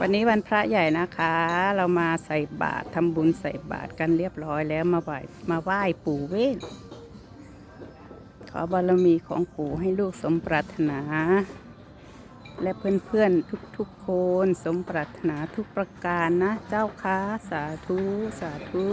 วันนี้วันพระใหญ่นะคะ เรามาใส่บาตรทำบุญใส่บาตรกันเรียบร้อยแล้วมาไหว้มาไหว้ปู่เวทขอบารมีของปู่ให้ลูกสมปรารถนา และเพื่อนๆทุกๆคนสมปรารถนาทุกประการนะ เจ้าค้าสาธุ สาธุ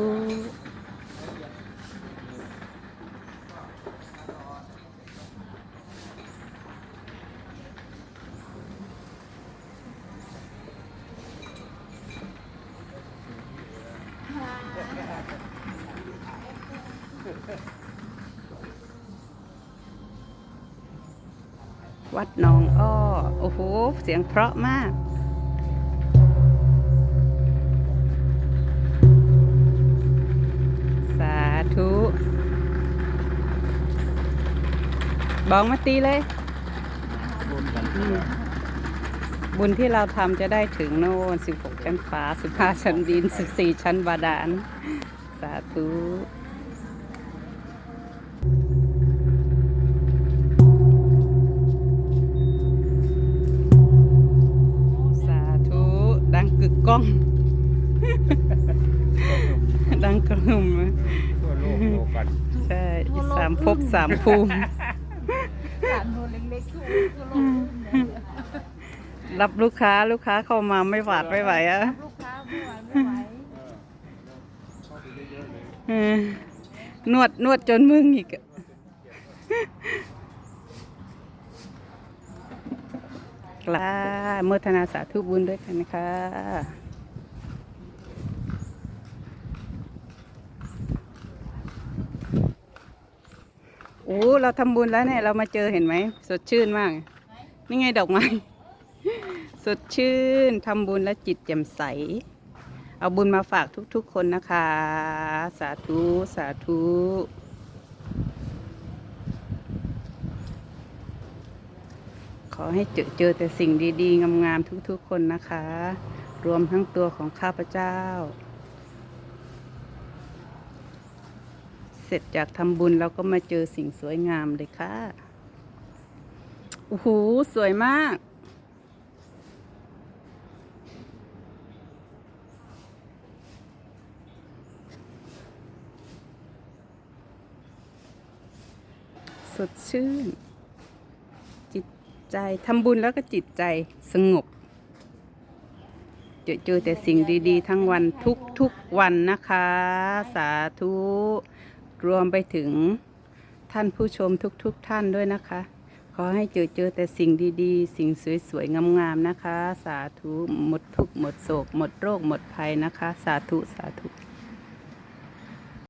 วัดหนองอ้อ โอ้โห เสียงเพราะมาก สาธุ บองมาตีเลยอืมบุญที่เราทำจะได้ถึงโน่น16 ชั้นฟ้า 15 ชั้นดิน 14 ชั้นบาดาล สาธุ กึกก้อง ดังกระหึ่มทั่วโลกโลกันใช่สามภพสามภูมิสามโนเล็กๆทั่วทั่วโลกรับลูกค้าลูกค้าเข้ามาไม่หวาดไม่ไหวอะลูกค้าไม่ไหวไม่ไหวเออนวดนวดจนมึงอีกอะ กลาเมื่อธนาสาธุบุญด้วยกันนะคะโอ้เราทำบุญแล้วเนี่ย เรามาเจอเห็นไหม สดชื่นมาก นี่ไงดอกไม้ สดชื่นทำบุญและจิตแจ่มใส เอาบุญมาฝากทุกๆคนนะคะ สาธุ สาธุ ขอให้เจอเจอแต่สิ่งดีๆ งามๆทุกๆคนนะคะ รวมทั้งตัวของข้าพเจ้า เสร็จจากทำบุญเราก็มาเจอสิ่งสวยงามเลยค่ะโอ้โหสวยมากสดชื่น ใจทำบุญแล้วก็จิตใจสงบเจอเจอแต่สิ่งดีๆ ทั้งวันทุกทุกๆวันนะคะ สาธุรวมไปถึงท่านผู้ชมทุกๆทท่านด้วยนะคะ ขอให้เจอเจอแต่สิ่งดีๆ สิ่งสวยๆงามๆนะคะ สาธุหมดทุกหมดโศกหมดโรคหมดภัยนะคะ สาธุสาธุ